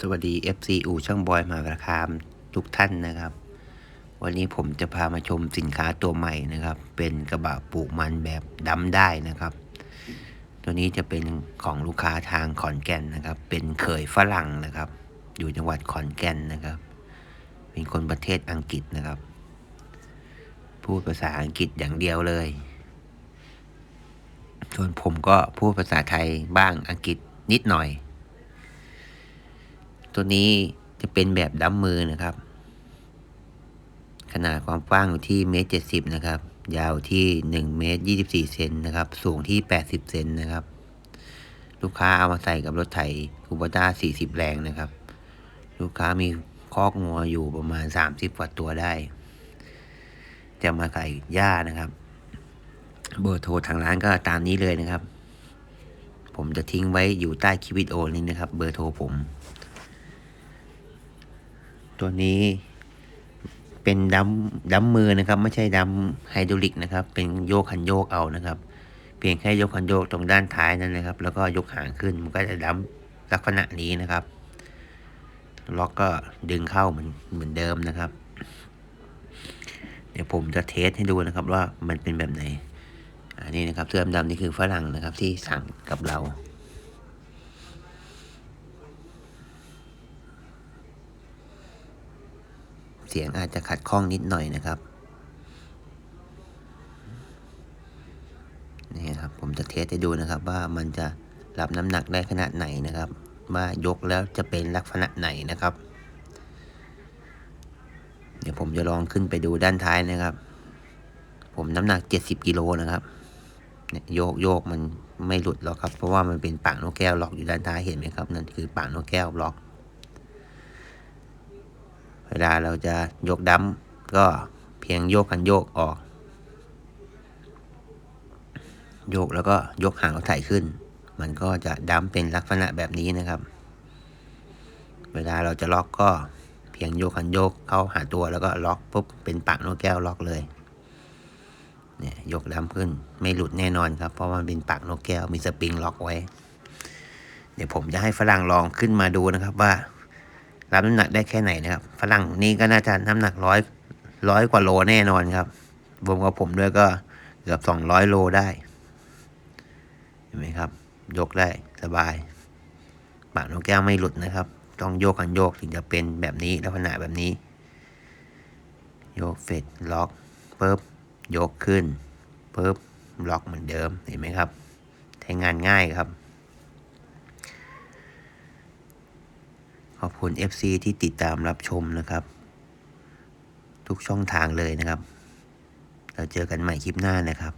สวัสดี FC อู่ช่างบอยมหาราคามทุกท่านนะครับ วันนี้ผมจะพามาชมสินค้าตัวใหม่นะครับ เป็นกระบะปลูกมันแบบดำได้นะครับ ตัวนี้จะเป็นของลูกค้าทางขอนแก่นนะครับ เป็นเขยฝรั่งนะครับ อยู่จังหวัดขอนแก่นนะครับ เป็นคนประเทศอังกฤษนะครับ พูดภาษาอังกฤษอย่างเดียวเลย ส่วนผมก็พูดภาษาไทยบ้างอังกฤษนิดหน่อย ตัวนี้จะเป็นแบบดั้มมือนะครับ ขนาดความกว้างอยู่ที่เมตรเจ็ดสิบนะครับ ยาวที่หนึ่งเมตรยี่สิบสี่เซนนะครับ สูงที่แปดสิบเซนนะครับ ลูกค้าเอามาใส่กับรถไถคูบต้าสี่สิบแรงนะครับ ลูกค้ามีคอกงัวอยู่ประมาณสามสิบกว่าตัวได้ จะมาใส่หญ้านะครับ เบอร์โทรทางร้านก็ตามนี้เลยนะครับผมจะทิ้งไว้อยู่ใต้คลิปวิดีโอนี้นะครับ เบอร์โทรผม ตัวนี้เป็นดัมดัมมือนะครับ ไม่ใช่ดัมไฮดรอลิกนะครับ เป็นโยกคันโยกเอานะครับ เพียงแค่ยกคันโยกตรงด้านท้ายนั่นนะครับ แล้วก็ยกหางขึ้นมันก็จะดัมลักษณะนี้นะครับ ล็อกก็ดึงเข้าเหมือนเหมือนเดิมนะครับ เดี๋ยวผมจะเทสให้ดูนะครับว่ามันเป็นแบบไหนอันนี้นะครับเสื้อดำนี่คือฝรั่งนะครับที่สั่งกับเรา เสียงอาจจะขัดข้องนิดหน่อยนะครับนี่ครับผมจะเทสให้ดูนะครับว่ามันจะรับน้ำหนักได้ขนาดไหนนะครับ ว่ายกแล้วจะเป็นลักษณะไหนนะครับ เดี๋ยวผมจะลองขึ้นไปดูด้านท้ายนะครับ ผมน้ำหนัก70กิโลนะครับโยกโยกมันไม่หลุดหรอกครับ เพราะว่ามันเป็นปากนกแก้วล็อกอยู่ด้านท้ายเห็นไหมครับ นั่นคือปากนกแก้วล็อก วลาเราจะยกดั้มก็เพียงโยกคันโยกออก โยกแล้วก็ยกหางรถไถขึ้น มันก็จะดั้มเป็นลักษณะแบบนี้นะครับ เวลาเราจะล็อกก็เพียงโยกคันโยกเข้าหาตัวแล้วก็ล็อกปุ๊บเป็นปากนกแก้วล็อกเลยเนี่ยยกดั้มขึ้นไม่หลุดแน่นอนครับ เพราะมันเป็นปากนกแก้วมีสปริงล็อกไว้ เดี๋ยวผมจะให้ฝรั่งลองขึ้นมาดูนะครับว่า รับน้ำหนักได้แค่ไหนนะครับ ฝรั่งนี่ก็น่าจะน้ำหนักร้อยร้อยกว่าโลแน่นอนครับรวมกับผมด้วยก็เกือบสองร้อยโลได้ เห็นไหมครับ ยกได้สบายปากนกแก้วไม่หลุดนะครับ ต้องโยกกันโยกถึงจะเป็นแบบนี้ลักษณะแบบนี้ โยกเฟดล็อกปุ๊บยกขึ้นปุ๊บล็อกเหมือนเดิมเห็นไหมครับใช้งานง่ายครับ ขอบคุณ FC ที่ติดตามรับชมนะครับ ทุกช่องทางเลยนะครับ เราเจอกันใหม่คลิปหน้านะครับ